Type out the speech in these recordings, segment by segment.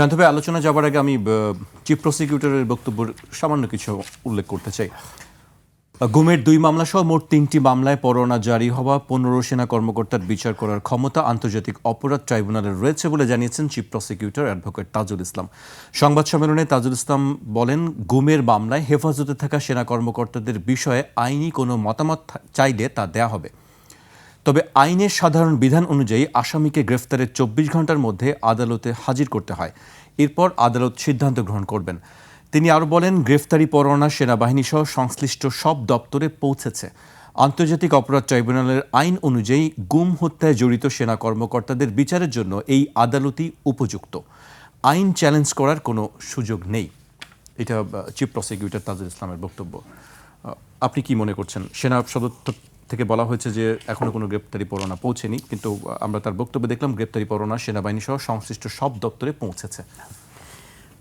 শান্তভাই আলোচনা যাবার আগে আমি চিফ প্রসিকিউটরের বক্তব্য সামান্য কিছু উল্লেখ করতে চাই। গুমের দুই মামলা সহ মোট তিনটি মামলায় পরোয়ানা জারি হওয়া, পনেরো সেনা কর্মকর্তার বিচার করার ক্ষমতা আন্তর্জাতিক অপরাধ ট্রাইব্যুনালের রয়েছে বলে জানিয়েছেন chief prosecutor advocate Tajul Islam. সংবাদ সম্মেলনে তাজুল ইসলাম বলেন, গুমের মামলায় হেফাজতে থাকা সেনা কর্মকর্তাদের বিষয়ে আইনি কোনো মতামত চাইলে তা দেয়া হবে। তবে আইনের সাধারণ বিধান অনুযায়ী আসামিকে গ্রেফতারের চব্বিশ ঘণ্টার মধ্যে আদালতে হাজির করতে হয়। এরপর আদালত সিদ্ধান্ত গ্রহণ করবেন। তিনি আরও বলেন, গ্রেফতারি পরোয়ানা সেনাবাহিনী সহ সংশ্লিষ্ট সব দপ্তরে পৌঁছেছে। আন্তর্জাতিক অপরাধ ট্রাইব্যুনালের আইন অনুযায়ী গুম হত্যায় জড়িত সেনা কর্মকর্তাদের বিচারের জন্য এই আদালতই উপযুক্ত। আইন চ্যালেঞ্জ করার কোনো সুযোগ নেই। এটা চিফ প্রসিকিউটর তাজুল ইসলামের বক্তব্য। আপনি কি মনে করছেন? সেনা সদর থেকে বলা হয়েছে যে এখনও কোনো গ্রেপ্তারি পরোয়ানা পৌঁছেনি, কিন্তু আমরা তার বক্তব্যে দেখলাম গ্রেপ্তারি পরোয়ানা সেনাবাহিনী সহ সংশ্লিষ্ট সব দপ্তরে পৌঁছেছে।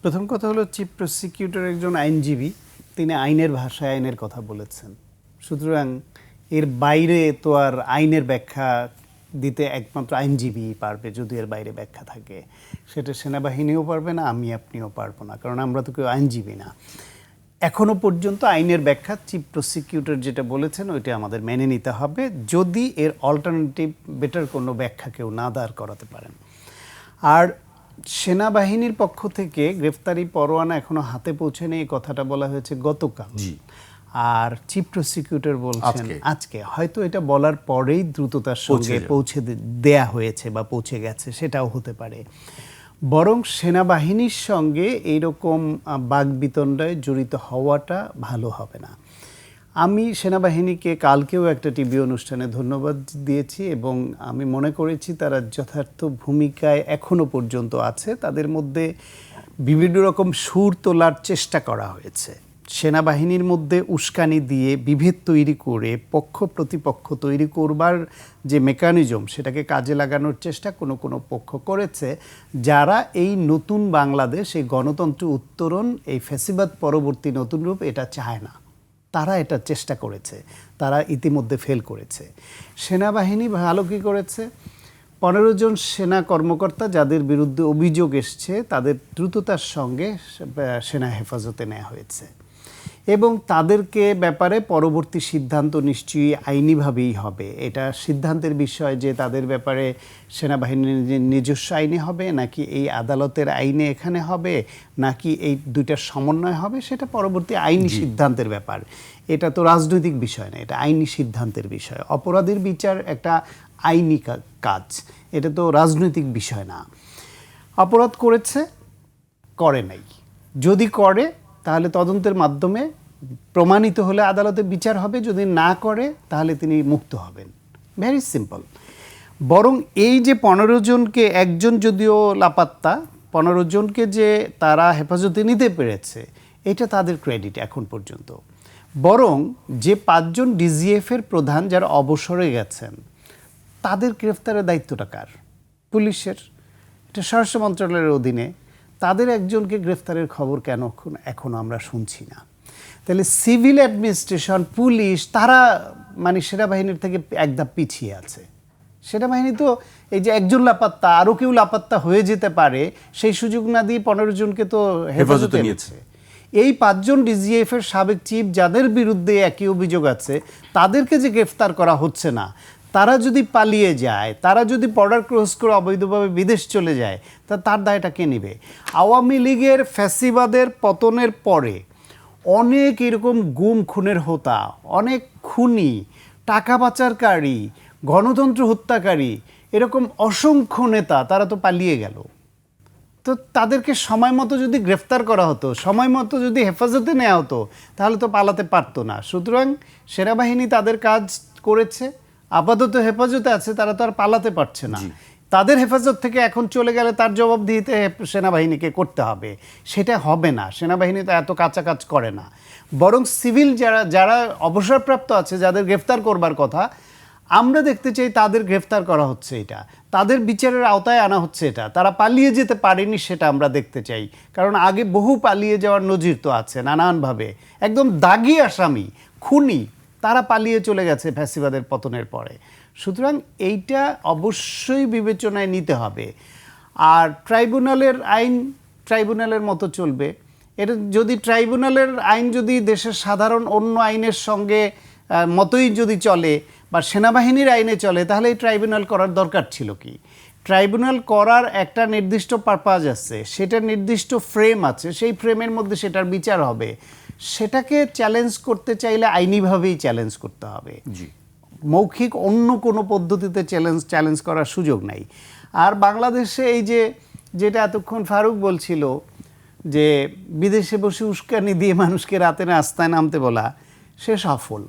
প্রথম কথা হলো চিফ প্রসিকিউটর একজন আইনজীবী, তিনি আইনের ভাষায় আইনের কথা বলেছেন। সুতরাং এর বাইরে তো আর আইনের ব্যাখ্যা দিতে একমাত্র আইনজীবী পারবে, যদি এর বাইরে ব্যাখ্যা থাকে। সেটা সেনাবাহিনীও পারবে না, আমি আপনিও পারব না, কারণ আমরা তো কেউ আইনজীবী না। এখনও পর্যন্ত আইনের ব্যাখ্যা চিফ প্রসিকিউটর যেটা বলেছেন ওইটা আমাদের মেনে নিতে হবে। যদি এর অল্টারনেটিভ বেটার কোনো ব্যাখ্যা কেউ না দাঁড় করাতে পারেন। আর সেনাবাহিনীর পক্ষ থেকে গ্রেফতারি পরোয়ানা এখনও হাতে পৌঁছেনি এই কথাটা বলা হয়েছে গতকাল। আর চিফ প্রসিকিউটর বলছেন আজকে। হয়তো এটা বলার পরেই দ্রুততার সঙ্গে পৌঁছে দেয়া হয়েছে বা পৌঁছে গেছে সেটাও হতে পারে। বরং সেনাবাহিনীর সঙ্গে এইরকম বাগবিতণ্ডায় জড়িত হওয়াটা ভালো হবে না। আমি সেনাবাহিনীকে কালকেও একটা টিভি অনুষ্ঠানে ধন্যবাদ দিয়েছি এবং আমি মনে করেছি তারা যথার্থ ভূমিকায় এখনও পর্যন্ত আছে। তাদের মধ্যে বিভিন্ন রকম সুর তোলার চেষ্টা করা হয়েছে। সেনাবাহিনীর মধ্যে উস্কানি দিয়ে বিভেদ তৈরি করে পক্ষ প্রতিপক্ষ তৈরি করবার যে মেকানিজম সেটাকে কাজে লাগানোর চেষ্টা কোনো কোনো পক্ষ করেছে, যারা এই নতুন বাংলাদেশ, এই গণতন্ত্র উত্তরণ, এই ফেসিবাদ পরবর্তী নতুন রূপ এটা চায় না। তারা এটা চেষ্টা করেছে, তারা ইতিমধ্যে ফেল করেছে। সেনাবাহিনী ভালো কী করেছে? পনেরো জন সেনা কর্মকর্তা যাদের বিরুদ্ধে অভিযোগ এসছে, তাদের দ্রুততার সঙ্গে সেনা হেফাজতে নেওয়া হয়েছে। এবং তাদেরকে ব্যাপারে পরবর্তী সিদ্ধান্ত নিশ্চয়ই আইনিভাবেই হবে। এটা সিদ্ধান্তের বিষয় যে তাদের ব্যাপারে সেনাবাহিনীর নিজস্ব আইনে হবে নাকি এই আদালতের আইনে এখানে হবে নাকি এই দুইটার সমন্বয় হবে সেটা পরবর্তী আইনি সিদ্ধান্তের ব্যাপার। এটা তো রাজনৈতিক বিষয় না এটা আইনি সিদ্ধান্তের বিষয়। অপরাধের বিচার একটা আইনি কাজ এটা তো রাজনৈতিক বিষয় না। অপরাধ করেছে করে নাই। যদি করে তাহলে তদন্তের মাধ্যমে প্রমাণিত হলে আদালতে বিচার হবে, যদি না করে, তাহলে তিনি মুক্ত হবেন। ভেরি সিম্পল বরং এই যে পনেরো জনকে, একজন যদিও লাপাত্তা, পনেরো জনকে যে তারা হেফাজতে নিতে পেরেছে, এটা তাদের ক্রেডিট এখন পর্যন্ত। বরং যে পাঁচজন ডিজিএফের প্রধান যারা অবসরে গেছেন, তাদের গ্রেফতারের দায়িত্বটা কার? পুলিশের? এটা স্বরাষ্ট্র মন্ত্রণালয়ের অধীনে। তাদের একজনকে গ্রেফতারের খবর কেন এখন- এখনও আমরা শুনছি না। তাহলে সিভিল অ্যাডমিনিস্ট্রেশন পুলিশ তারা মানে সেনাবাহিনীর থেকে এক ধাপ পিছিয়ে আছে। সেনাবাহিনী তো এই যে একজন লাপাত্তা আরও কেউ লাপাত্তা হয়ে যেতে পারে সেই সুযোগ না দিয়ে পনেরো জনকে তো হেফাজতে। নিয়েছে। এই পাঁচজন ডিজিএফ এর সাবেক চিফ যাদের বিরুদ্ধে একই অভিযোগ আছে তাদেরকে যে গ্রেফতার করা হচ্ছে না তারা যদি পালিয়ে যায়, তারা যদি বর্ডার ক্রস করে অবৈধভাবে বিদেশ চলে যায়, তা তার দায়টা কে নেবে? আওয়ামী লীগের ফ্যাসিবাদের পতনের পরে অনেক এরকম গুম খুনের হোতা, অনেক খুনি, টাকা পাচারকারী, গণতন্ত্র হত্যাকারী, এরকম অসংখ্য নেতা তারা তো পালিয়ে গেল। তো তাদেরকে সময় মতো যদি গ্রেফতার করা হতো, সময় মতো যদি হেফাজতে নেওয়া হতো, তাহলে তো পালাতে পারতো না। সুতরাং সেনাবাহিনী তাদের কাজ করেছে। আপাতত হেফাজতে আছে তারা তো আর পালাতে পারছে না। তাদের হেফাজত থেকে এখন চলে গেলে তার জবাবদিহিতে সেনাবাহিনীকে করতে হবে। সেটা হবে না। সেনাবাহিনী তো এত কাঁচা কাজ করে না। বরং সিভিল যারা যারা অবসরপ্রাপ্ত আছে যাদের গ্রেফতার করবার কথা আমরা দেখতে চাই তাদের গ্রেফতার করা হচ্ছে এটা। তাদের বিচারের আওতায় আনা হচ্ছে এটা। তারা পালিয়ে যেতে পারেনি সেটা আমরা দেখতে চাই। কারণ আগে বহু পালিয়ে যাওয়ার নজির তো আছে নানানভাবে। একদম দাগি আসামি খুনি তারা পালিয়ে চলে গেছে ফ্যাসিবাদের পতনের পরে। সুতরাং এইটা অবশ্যই বিবেচনায় নিতে হবে। আর ট্রাইব্যুনালের আইন ট্রাইব্যুনালের মতো চলবে। এটা যদি ট্রাইব্যুনালের আইন যদি দেশের সাধারণ অন্য আইনের সঙ্গে মতোই যদি চলে বা সেনাবাহিনীর আইনে চলে, তাহলে এই ট্রাইব্যুনাল করার দরকার ছিল কি? ট্রাইব্যুনাল করার একটা নির্দিষ্ট পারপাজ আছে সেটা নির্দিষ্ট ফ্রেম আছে, সেই ফ্রেমের মধ্যে সেটার বিচার হবে। সেটাকে চ্যালেঞ্জ করতে চাইলে আইনিভাবেই চ্যালেঞ্জ করতে হবে। জি। মৌখিক অন্য কোনো পদ্ধতিতে চ্যালেঞ্জ চ্যালেঞ্জ করার সুযোগ নাই। আর বাংলাদেশে এই যে যেটা এতক্ষণ ফারুক বলছিল যে বিদেশে বসে উস্কানি দিয়ে মানুষকে রাতে রাস্তায় নামতে বলা সে সফল।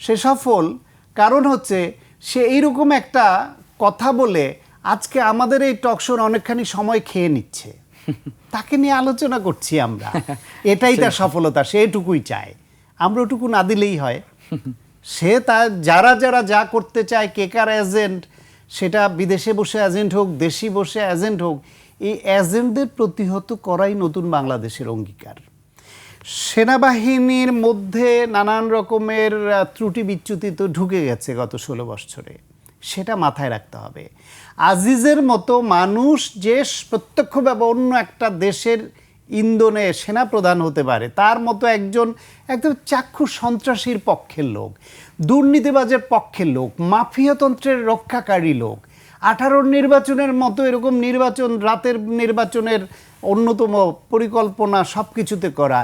সে সফল কারণ হচ্ছে সে এইরকম একটা কথা বলে আজকে আমাদের এই টকশোর অনেকখানি সময় খেয়ে নিচ্ছে। তাকে নিয়ে আলোচনা করছি আমরা। এটাই তার সফলতা সে এটুকুই চায়। আমরা ওটুকু না দিলেই হয়। সে তার যারা যারা যা করতে চায় কে কার এজেন্ট সেটা বিদেশে বসে এজেন্ট হোক দেশি বসে এজেন্ট হোক এই এজেন্টদের প্রতিহত করাই নতুন বাংলাদেশের অঙ্গীকার। সেনাবাহিনীর মধ্যে নানান রকমের ত্রুটি বিচ্যুতি তো ঢুকে গেছে গত ষোলো বছরে। সেটা মাথায় রাখতে হবে। আজিজের মতো মানুষ যে প্রত্যক্ষ বা অন্য একটা দেশের ইন্ধনে সেনাপ্রধান হতে পারে, তার মতো একজন একদম চাক্ষুষ সন্ত্রাসীর পক্ষের লোক, দুর্নীতিবাজের পক্ষের লোক মাফিয়াতন্ত্রের রক্ষাকারী লোক আঠারোর নির্বাচনের মতো এরকম নির্বাচন, রাতের নির্বাচনের অন্যতম পরিকল্পনা সব কিছুতে করা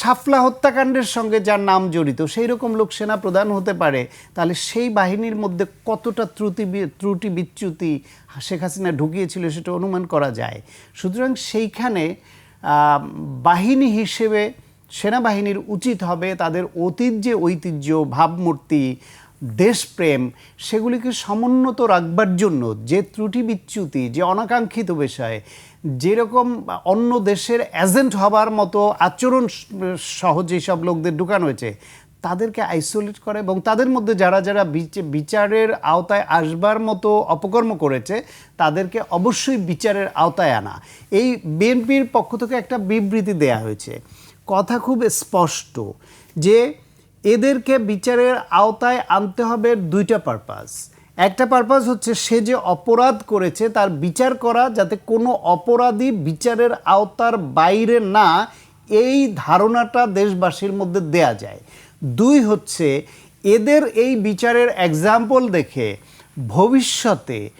সাফলা হত্যাকাণ্ডের সঙ্গে যার নাম জড়িত সেই রকম লোক সেনা প্রধান হতে পারে। তাহলে সেই বাহিনীর মধ্যে কতটা ত্রুটি ত্রুটি বিচ্যুতি শেখ হাসিনা ঢুকিয়েছিল সেটা অনুমান করা যায়। সুতরাং সেইখানে বাহিনী হিসেবে সেনাবাহিনীর উচিত হবে তাদের অতীত যে ঐতিহ্য, ভাবমূর্তি দেশপ্রেম সেগুলিকে সমুন্নত রাখবার জন্য যে ত্রুটি বিচ্যুতি, যে অনাকাঙ্ক্ষিত বিষয়, যেরকম অন্য দেশের এজেন্ট হবার মতো আচরণ সহ যেসব লোকদের ঢুকানো হয়েছে, তাদেরকে আইসোলেট করে এবং তাদের মধ্যে যারা যারা বিচ- বিচারের আওতায় আসবার মতো অপকর্ম করেছে, তাদেরকে অবশ্যই বিচারের আওতায় আনা। এই বিএনপির পক্ষ থেকে একটা বিবৃতি দেয়া হয়েছে। কথা খুব স্পষ্ট যে এদেরকে বিচারের আওতায় আনতে হবে দুইটা পারপাস একটা পারপাস হচ্ছে সে যে অপরাধ করেছে, তার বিচার করা যাতে কোনো অপরাধী বিচারের আওতার বাইরে না এই ধারণাটা দেশবাসীর মধ্যে দেয়া যায়। দুই হচ্ছে, এদের এই বিচারের এক্সাম্পল দেখে ভবিষ্যতে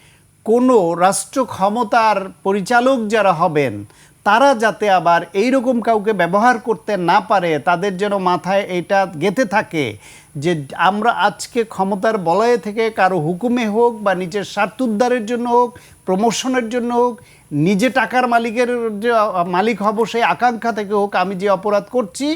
কোনো রাষ্ট্র ক্ষমতার পরিচালক যারা হবেন তারা যাতে আবার এই রকম কাউকে ব্যবহার করতে না পারে, তাদের যেন মাথায় এটা গেঁথে থাকে যে আমরা আজকে ক্ষমতার বলয়ে থেকে কারও হুকুমে হোক বা নিজের স্বার্থ উদ্ধারের জন্য হোক প্রমোশনের জন্য হোক, নিজে টাকার মালিকের যে মালিক হব সেই আকাঙ্ক্ষা থেকে হোক আমি যে অপরাধ করছি,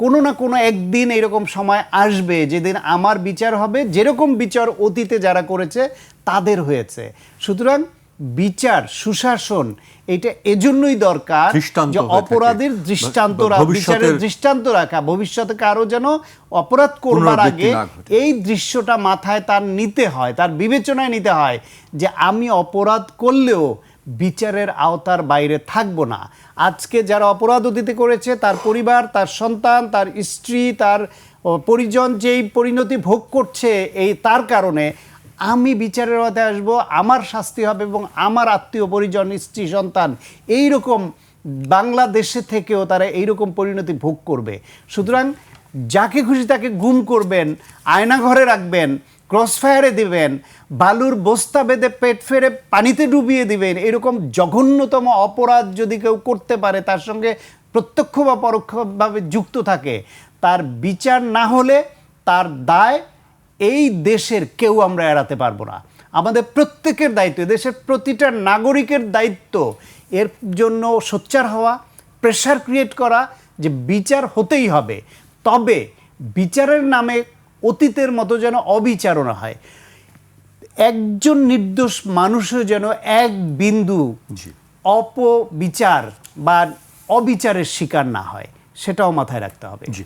কোনো না কোনো একদিন এরকম সময় আসবে যেদিন আমার বিচার হবে, যেরকম বিচার অতীতে যারা করেছে তাদের হয়েছে। সুতরাং বিচার সুশাসন এটা এজন্যই দরকার যে অপরাধের দৃষ্টান্ত বিচারের দৃষ্টান্ত রাখা ভবিষ্যতে কারও যেন অপরাধ করবার আগে এই দৃশ্যটা মাথায় তার নিতে হয় তার বিবেচনায় নিতে হয় যে আমি অপরাধ করলেও বিচারের আওতার বাইরে থাকব না। আজকে যারা অপরাধ অতীতে করেছে তার পরিবার তার সন্তান তার স্ত্রী তার পরিজন যেই পরিণতি ভোগ করছে এই তার কারণে আমি বিচারের আওতায় আসব, আমার শাস্তি হবে এবং আমার আত্মীয় পরিজন, স্ত্রী, সন্তান এই রকম বাংলাদেশে থেকেও তারা এইরকম পরিণতি ভোগ করবে। সুতরাং যাকে খুশি তাকে গুম করবেন, আয়না ঘরে রাখবেন, ক্রসফায়ারে দিবেন, বালুর বস্তা বেঁধে পেট ফেরে পানিতে ডুবিয়ে দিবেন, এরকম জঘন্যতম অপরাধ যদি কেউ করতে পারে, তার সঙ্গে প্রত্যক্ষ বা পরোক্ষভাবে যুক্ত থাকে, তার বিচার না হলে তার দায় এই দেশের কেউ আমরা এড়াতে পারব না। আমাদের প্রত্যেকের দায়িত্ব দেশের প্রতিটা নাগরিকের দায়িত্ব এর জন্য সোচ্চার হওয়া প্রেশার ক্রিয়েট করা যে বিচার হতেই হবে। তবে বিচারের নামে অতীতের মতো যেন অবিচারও না হয়। একজন নির্দোষ মানুষও যেন এক বিন্দু। অপবিচার বা অবিচারের শিকার না হয় সেটাও মাথায় রাখতে হবে। জি।